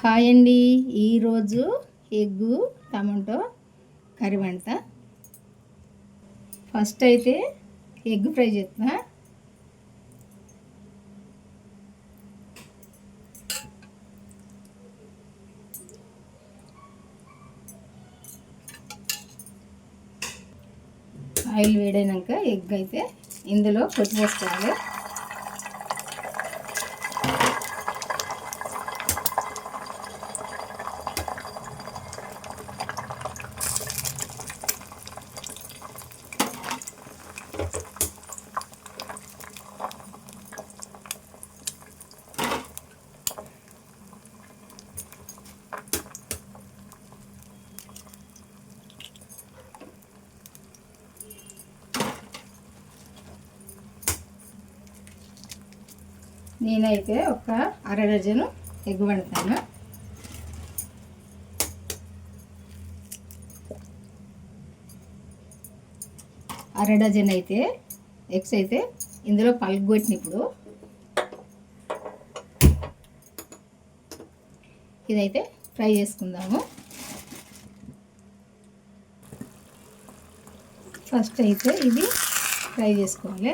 Hi అండి. ఈరోజు egg tomato curry వంట. ఫస్ట్ అయితే ఎగ్ ఫ్రై చేస్తా ఆయిల్ వేడైనాక ఎగ్ అయితే ఇందులో కొట్టిపోసుకోవాలి నేనైతే ఒక అర డజను ఎగ్ వండుతాను. అర డజన్ అయితే ఎగ్స్ అయితే ఇందులో పలుగొట్టిన ఇప్పుడు ఇదైతే ఫ్రై చేసుకుందాము. ఫస్ట్ అయితే ఇది ఫ్రై చేసుకోవాలి.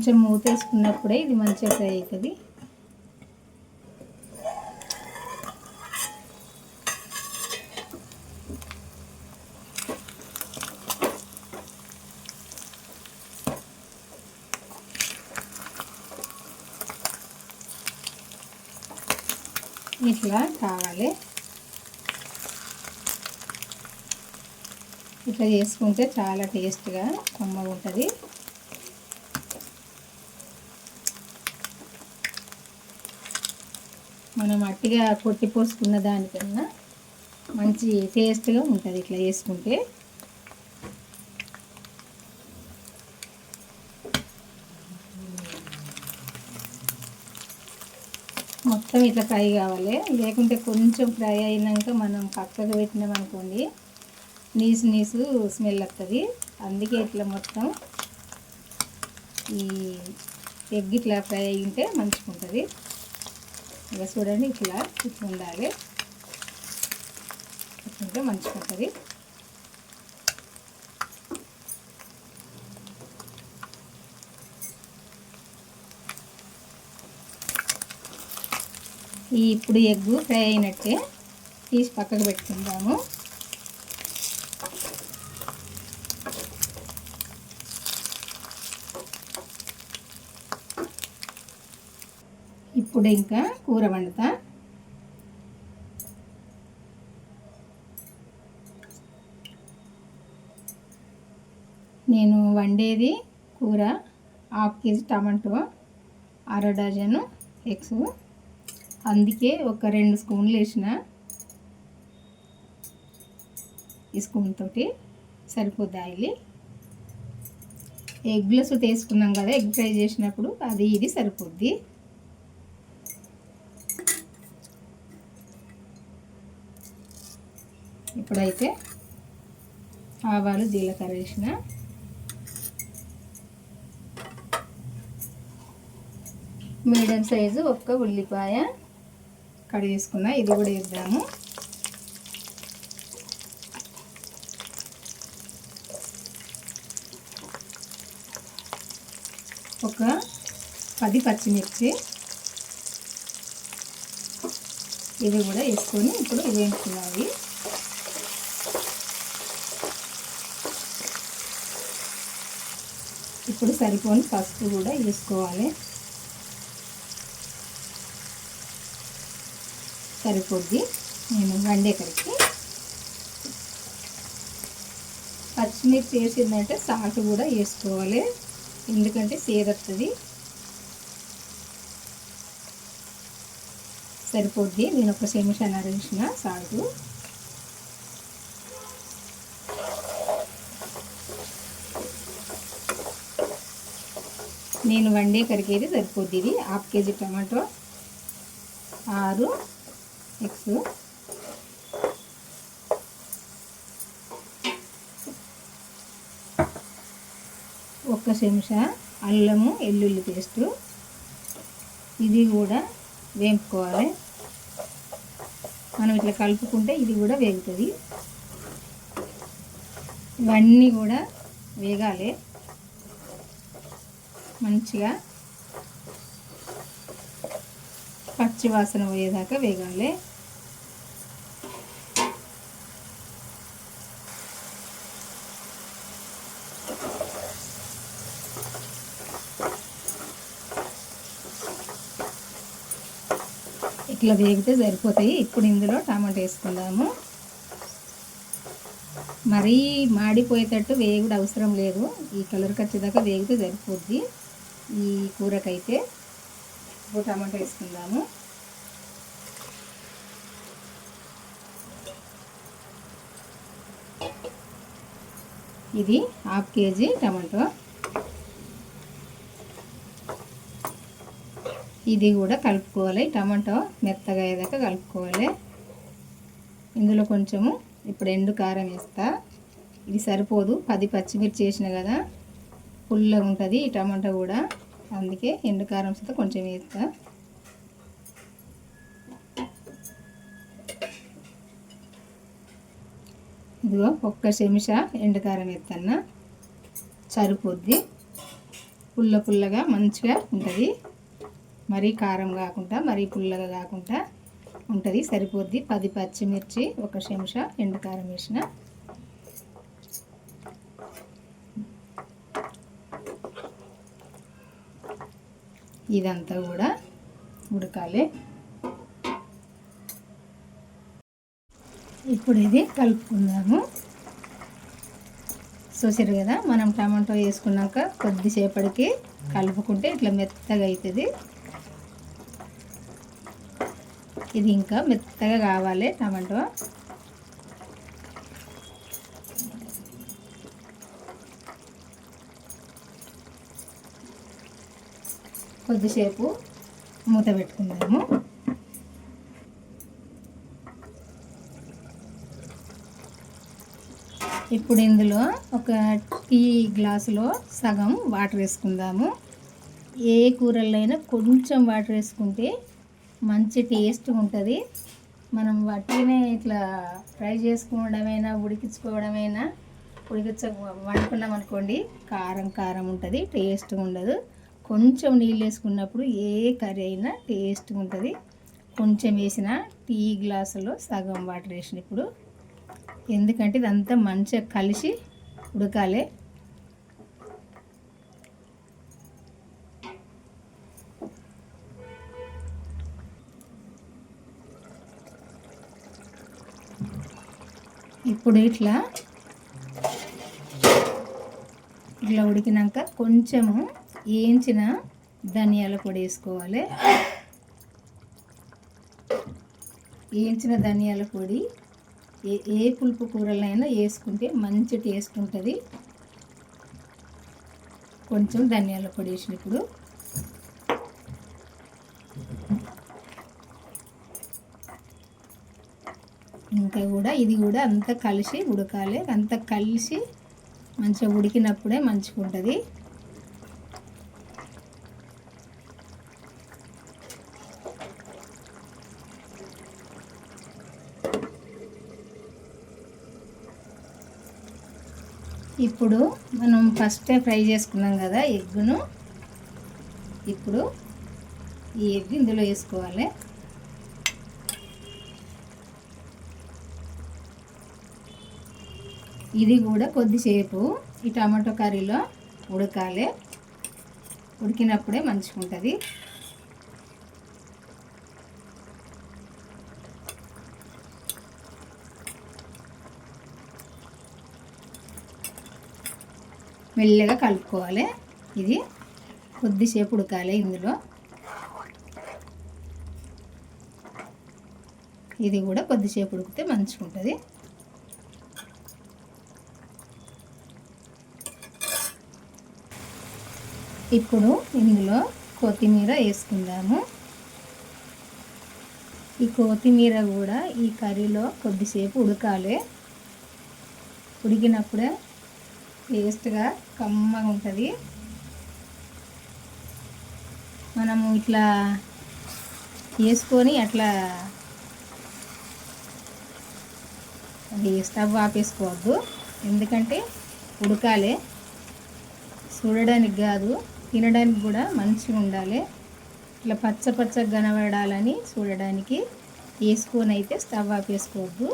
కొంచెం మూత వేసుకున్నప్పుడే ఇది మంచిగా ఫ్రై అవుతుంది. ఇట్లా కావాలి. ఇట్లా చేసుకుంటే చాలా టేస్ట్గా కమ్మగా ఉంటుంది మనం అట్టిగా కొట్టి పోసుకున్న దానికన్నా మంచి టేస్ట్గా ఉంటుంది ఇట్లా వేసుకుంటే మొత్తం ఇట్లా ఫ్రై కావాలి. లేకుంటే కొంచెం ఫ్రై అయినాక మనం పక్కకు పెట్టినాం అనుకోండి నీసు నీసు స్మెల్ వస్తుంది అందుకే ఇట్లా మొత్తం ఈ ఎగ్ ఇట్లా ఫ్రై అయి ఉంటే మంచిగా ఉంటుంది ఇక చూడండి ఇట్లా ఇట్లా ఉండాలి. ఉంటే మంచిగా ఉంటుంది ఈ ఇప్పుడు ఎగ్గు ఫ్రై అయినట్టే తీసి పక్కకు పెట్టుకుందాము. ఇప్పుడు ఇంకా కూర వండుతా. నేను వండేది కూర హాఫ్ కేజీ టమాటో అర డజను ఎగ్స్. అందుకే ఒక రెండు స్పూన్లు వేసిన ఈ స్పూన్ తోటి సరిపోద్ది ఆయిల్. ఎగ్లెస్ తీసుకున్నాం కదా ఎగ్ ఫ్రై చేసినప్పుడు అది ఇది సరిపోద్ది. ఇప్పుడైతే ఆవాలు జీలకర్ర వేసిన మీడియం సైజు ఒక్క ఉల్లిపాయ కడిగేసుకున్న ఇది కూడా వేద్దాము. ఒక పది పచ్చిమిర్చి ఇది కూడా వేసుకొని ఇప్పుడు వేయించుకున్నవి ఇప్పుడు సరిపోని పసుపు కూడా వేసుకోవాలి. సరిపోద్ది. నేను వండేకరికి పచ్చిమిర్చి వేసిందంటే సాల్ట్ కూడా వేసుకోవాలి. ఎందుకంటే సేదొస్తుంది సరిపోద్ది. నేను ఒక సెమిషన్ వేసిన సాల్ట్. నేను వండే కరికేది సరిపోద్ది ఇది. హాఫ్ కేజీ టమాటో ఆరు ఎగ్స్. ఒక్క చెంచా అల్లము ఎల్లుల్లి పేస్టు. ఇది కూడా వేపుకోవాలి. మనం ఇట్లా కలుపుకుంటే ఇది కూడా వేగుతుంది. ఇవన్నీ కూడా వేగాలి. మంచిగా పచ్చి వాసన పోయేదాకా వేగాలి. ఇట్లా వేగితే సరిపోతాయి. ఇప్పుడు ఇందులో టమాటా వేసుకుందాము. మరీ మాడిపోయేటట్టు వేగుడు అవసరం లేదు. ఈ కలర్కి వచ్చేదాకా వేగితే సరిపోద్ది. ఈ కూరకైతే ఇప్పుడు టమాటా వేసుకుందాము. ఇది హాఫ్ కేజీ టమాటో. ఇది కూడా కలుపుకోవాలి. టమాటో మెత్తగా అయ్యేదాకా కలుపుకోవాలి. ఇందులో కొంచెము ఇప్పుడు ఎండు కారం వేస్తా. ఇది సరిపోదు. పది పచ్చిమిర్చి వేసిన కదా. పుల్లగా ఉంటుంది ఈ టమాటా కూడా. అందుకే ఎండు కారం సత కొంచెం వేస్తా. ఇదిగో ఒక్క చెమిష ఎండుకారం వేస్తాను సరిపోద్ది. పుల్ల పుల్లగా మంచిగా ఉంటుంది. మరీ కారం కాకుండా మరీ పుల్లగా కాకుండా ఉంటుంది సరిపోద్ది. పది పచ్చిమిర్చి ఒక చెంచా ఎండుకారం వేసిన. ఇదంతా కూడా ఉడకాలి. ఇప్పుడు ఇది కలుపుకుందాము. చూసారు కదా మనం టమాటో వేసుకున్నాక కొద్దిసేపటికి కలుపుకుంటే ఇట్లా మెత్తగా అవుతుంది ఇది ఇంకా మెత్తగా కావాలి టమాటో. కొద్దిసేపు మూత పెట్టుకుందాము. ఇప్పుడు ఇందులో ఒక టీ గ్లాసులో సగం వాటర్ వేసుకుందాము. ఏ కూరల్లో కొంచెం వాటర్ వేసుకుంటే మంచి టేస్ట్ ఉంటుంది. మనం వాటినే ఇట్లా ఫ్రై చేసుకోవడమైనా ఉడికించుకోవడమైనా ఉడికించ వండుకున్నాం అనుకోండి కారం కారం ఉంటుంది టేస్ట్గా ఉండదు. కొంచెం నీళ్ళు వేసుకున్నప్పుడు ఏ కర్రీ అయినా టేస్ట్గా ఉంటుంది. కొంచెం వేసిన టీ గ్లాసులో సగం వాటర్ వేసిన ఇప్పుడు. ఎందుకంటే ఇదంతా మంచిగా కలిసి ఉడకాలి. ఇప్పుడు ఇట్లా ఇట్లా ఉడికినాక కొంచెము వేయించిన ధనియాల పొడి వేసుకోవాలి. వేయించిన ధనియాల పొడి ఏ ఏ పులుపు కూరలైనా వేసుకుంటే మంచి టేస్ట్ ఉంటుంది. కొంచెం ధనియాల పొడి వేసినప్పుడు ఇంకా కూడా ఇది కూడా అంతా కలిసి ఉడకాలి. అంతా కలిసి మంచిగా ఉడికినప్పుడే మంచిగా ఉంటుంది ఇప్పుడు మనం ఫస్టే ఫ్రై చేసుకున్నాం కదా ఎగ్గును. ఇప్పుడు ఈ ఎగ్ ఇందులో వేసుకోవాలి. ఇది కూడా కొద్దిసేపు ఈ టమాటో కర్రీలో ఉడకాలి. ఉడికినప్పుడే మంచిగా ఉంటుంది మెల్లగా కలుపుకోవాలి. ఇది కొద్దిసేపు ఉడకాలి ఇందులో. ఇది కూడా కొద్దిసేపు ఉడికితే మంచిగా ఉంటుంది. ఇప్పుడు ఇందులో కొత్తిమీర వేసుకుందాము. ఈ కొత్తిమీర కూడా ఈ కర్రీలో కొద్దిసేపు ఉడకాలి. ఉడికినప్పుడే టేస్ట్గా కమ్మగా ఉంటుంది. మనము ఇట్లా వేసుకొని అట్లా అది స్టవ్ ఆపేసుకోవద్దు. ఎందుకంటే ఉడకాలి. చూడడానికి కాదు తినడానికి కూడా మంచిగా ఉండాలి. ఇట్లా పచ్చ పచ్చగా కనబడాలని చూడడానికి వేసుకొని అయితే స్టవ్ ఆపేసుకోవద్దు.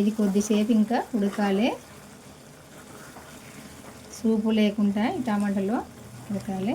ఇది కొద్దిసేపు ఇంకా ఉడకాలి. సూపు లేకుండా ఈ టమాటాలు ఉడకాలి.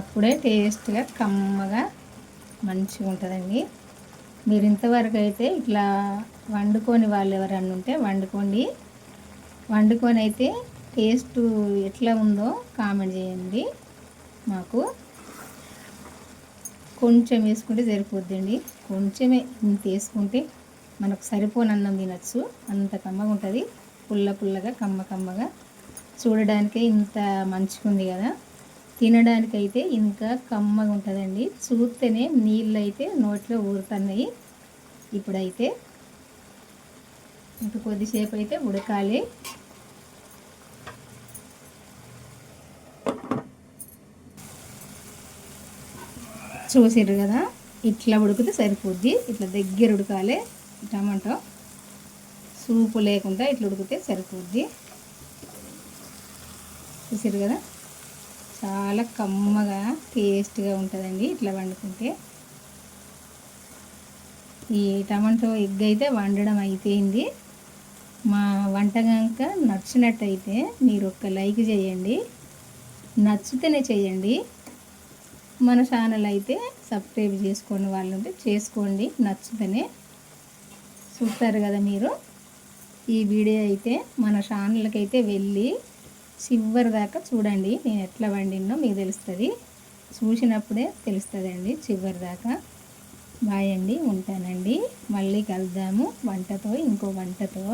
అప్పుడే టేస్ట్గా కమ్మగా మంచిగా ఉంటుందండి. మీరు ఇంతవరకు అయితే ఇట్లా వండుకొని వాళ్ళు ఎవరన్నా ఉంటే వండుకోండి. వండుకొని అయితే టేస్ట్ ఎట్లా ఉందో కామెంట్ చేయండి. మాకు కొంచెం వేసుకుంటే సరిపోద్దండి. కొంచెమే ఇంత వేసుకుంటే మనకు సరిపోని అన్నం తినచ్చు. అంత కమ్మగా ఉంటుంది. పుల్ల పుల్లగా కమ్మ కమ్మగా. చూడడానికే ఇంత మంచిగా ఉంది కదా. తినడానికైతే ఇంకా కమ్మగా ఉంటుందండి. చూస్తేనే నీళ్ళు అయితే నోట్లో ఊరుతున్నాయి. ఇప్పుడైతే ఇంకా కొద్దిసేపు అయితే ఉడకాలి. చూసిర్రు కదా? ఇట్లా ఉడికితే సరిపోద్ది. ఇట్లా దగ్గర ఉడకాలి. టమాటో సూపు లేకుండా ఇట్లా ఉడికితే సరిపోద్ది. చూసారు కదా? చాలా కమ్మగా టేస్ట్గా ఉంటుందండి ఇట్లా వండుకుంటే. ఈ టమాటో ఎగ్ అయితే వండడం అయిపోయింది. మా వంట కనుక నచ్చినట్టయితే మీరు ఒక్క లైక్ చేయండి. నచ్చితేనే చేయండి. మన ఛానల్ అయితే సబ్స్క్రైబ్ చేసుకునే వాళ్ళు ఉంటే చేసుకోండి. నచ్చితేనే చూస్తారు కదా మీరు? ఈ వీడియో అయితే మన ఛానల్కి అయితే వెళ్ళి చివరి దాకా చూడండి. నేను ఎట్లా వండినో మీకు తెలుస్తుంది. చూసినప్పుడే తెలుస్తుంది అండి చివరి దాకా. బాయ్ అండి ఉంటానండి. మళ్ళీ కలుద్దాము. వంటతో ఇంకో వంటతో.